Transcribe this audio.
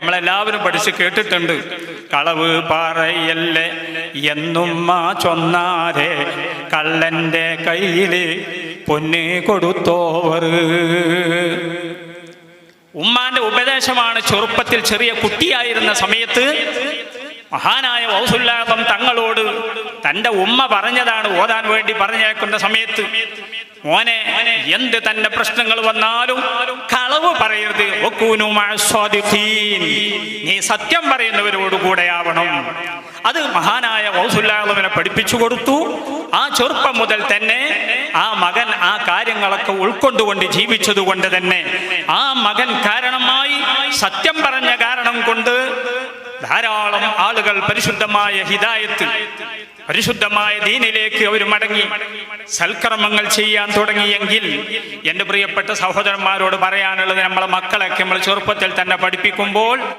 നമ്മളെല്ലാവരും പഠിച്ച് കേട്ടിട്ടുണ്ട്. കളവ് പറയല്ലേ എന്നും മാ ചൊന്നാരെ കള്ളന്റെ കയ്യിൽ പൊന്ന് കൊടുത്തോവർ. ഉമ്മാന്റെ ഉപദേശമാണ് ചെറുപ്പത്തിൽ ചെറിയ കുട്ടിയായിരുന്ന സമയത്ത് മഹാനായ വൗസുല്ലാസം തങ്ങളോട് തന്റെ ഉമ്മ പറഞ്ഞതാണ് ഓതാൻ വേണ്ടി പറഞ്ഞേക്കുന്ന സമയത്ത് മോനെ എന്ത് തന്നെ പ്രശ്നങ്ങൾ വന്നാലും കളവ് പറയരുത്. നീ സത്യം പറയുന്നവരോട് കൂടെയാവണം അത് മഹാനായ വൗസുല്ലാദമിനെ പഠിപ്പിച്ചു കൊടുത്തു. ആ ചെറുപ്പം മുതൽ തന്നെ ആ മകൻ ആ കാര്യങ്ങളൊക്കെ ഉൾക്കൊണ്ടുകൊണ്ട് ജീവിച്ചതുകൊണ്ട് തന്നെ ആ മകൻ കാരണമായി സത്യം പറഞ്ഞ കാരണം കൊണ്ട് ധാരാളം ആളുകൾ പരിശുദ്ധമായ ഹിദായത്ത് പരിശുദ്ധമായ ദീനിലേക്ക് അവർ മടങ്ങി. സൽക്കർമ്മങ്ങൾ ചെയ്യാൻ തുടങ്ങിയെങ്കിൽ എന്റെ പ്രിയപ്പെട്ട സഹോദരന്മാരോട് പറയാനുള്ളത് നമ്മളെ മക്കളൊക്കെ നമ്മൾ ചെറുപ്പത്തിൽ തന്നെ പഠിപ്പിക്കുമ്പോൾ